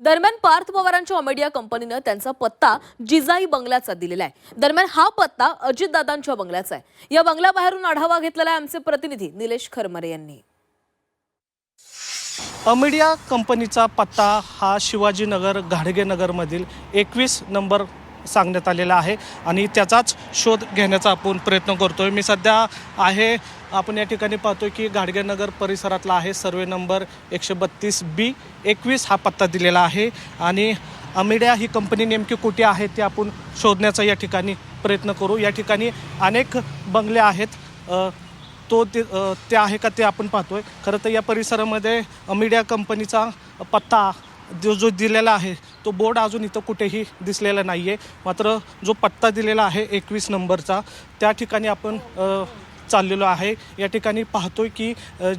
दरम्यान पार्थ पवारांच्या ओमेडिया कंपनीनं त्यांचा पत्ता जिजाई बंगल्याचा दिलेला आहे. दरम्यान हा पत्ता अजितदादांच्या बंगल्याचा आहे. या बंगल्याबाहेरून आढावा घेतलेला आहे आमचे प्रतिनिधी निलेश खरमरे यांनी. अमिडिया कंपनीचा पत्ता हा शिवाजीनगर घाडगेनगरमधील एकवीस नंबर सांगण्यात आलेला आहे आणि त्याचाच शोध घेण्याचा आपण प्रयत्न करतो आहे मी सध्या आहे आपण या ठिकाणी पाहतोय की गाडगेनगर परिसरातला आहे सर्वे नंबर एकशे बत्तीस बी. एकवीस हा पत्ता दिलेला आहे आणि अमिड्या ही कंपनी नेमकी कुठे आहे ते आपण शोधण्याचा या ठिकाणी प्रयत्न करू. या ठिकाणी अनेक बंगले आहेत. तो ते ते आहे का ते आपण पाहतोय. खरं तर या परिसरामध्ये मीडिया कंपनीचा पत्ता जो जो दिलेला आहे तो बोर्ड अजून इथं कुठेही दिसलेला नाही आहे मात्र जो पत्ता दिलेला आहे एकवीस नंबरचा त्या ठिकाणी आपण चाललेलो आहे. या ठिकाणी पाहतोय की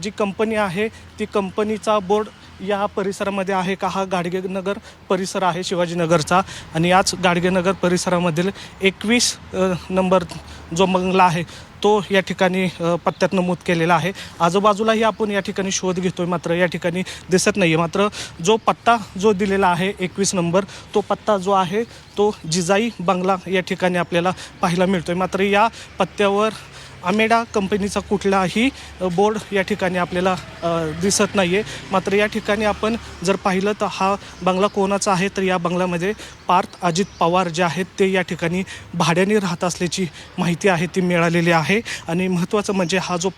जी कंपनी आहे ती कंपनीचा बोर्ड या परिसरामध्ये आहे का हा गाडगेनगर परिसर आहे शिवाजीनगरचा? आणि याच गाडगेनगर परिसरामधील एकवीस नंबर जो बंगला आहे तो या ठिकाणी पत्त्यात नमूद केलेला आहे. आजूबाजूलाही आपण या ठिकाणी शोध घेतोय मात्र या ठिकाणी दिसत नाही आहे मात्र जो पत्ता जो दिलेला आहे एकवीस नंबर तो पत्ता जो आहे तो जिजाई बंगला या ठिकाणी आपल्याला पाहायला मिळतोय. मात्र या पत्त्यावर अमेडा कंपनीचा कुठलाही बोर्ड या ठिकाणी आपल्याला दिसत नाही आहे मात्र या ठिकाणी आपण जर पाहिलं तर हा बंगला कोणाचा आहे तर या बंगल्यामध्ये पार्थ अजित पवार जे आहेत ते या ठिकाणी भाड्याने राहत असल्याची माहिती आहे ती मिळालेली आहे. आणि महत्त्वाचं म्हणजे हा जो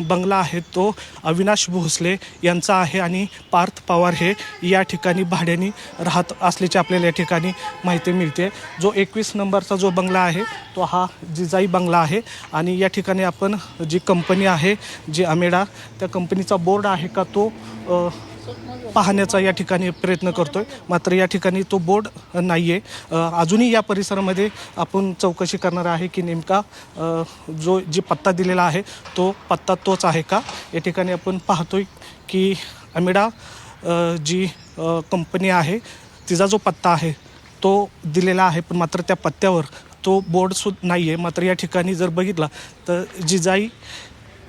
बंगला आहे तो अविनाश भोसले यांचा आहे आणि पार्थ पवार हे या ठिकाणी भाड्याने राहत असल्याची आपल्याला या ठिकाणी माहिती मिळते. जो एकवीस नंबरचा जो बंगला आहे तो हा जिजाई बंगला आहे. आणि या ठिकाणी आपण जी कंपनी आहे जी अमेडा त्या कंपनीचा बोर्ड आहे का तो पाहण्याचा या ठिकाणी प्रयत्न करतोय. मात्र या ठिकाणी तो बोर्ड नाही आहे अजूनही या परिसरामध्ये आपण चौकशी करणार आहे की नेमका जो जी पत्ता दिलेला आहे तो पत्ता तोच आहे का? या ठिकाणी आपण पाहतोय की अमेडा जी कंपनी आहे तिचा जो पत्ता आहे तो दिलेला आहे पण मात्र त्या पत्त्यावर तो बोर्ड सुद्धा नाही आहे मात्र या ठिकाणी जर बघितला तर जिजाई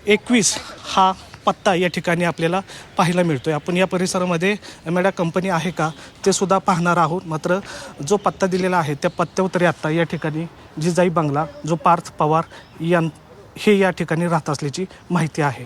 एकवीस हा पत्ता या ठिकाणी आपल्याला पाहायला मिळतो आहे आपण या परिसरामध्ये मेडा कंपनी आहे का ते सुद्धा पाहणार आहोत. मात्र जो पत्ता दिलेला आहे त्या पत्त्यावर तरी आत्ता या ठिकाणी जिजाई बंगला जो पार्थ पवार यां हे या ठिकाणी राहत असल्याची माहिती आहे.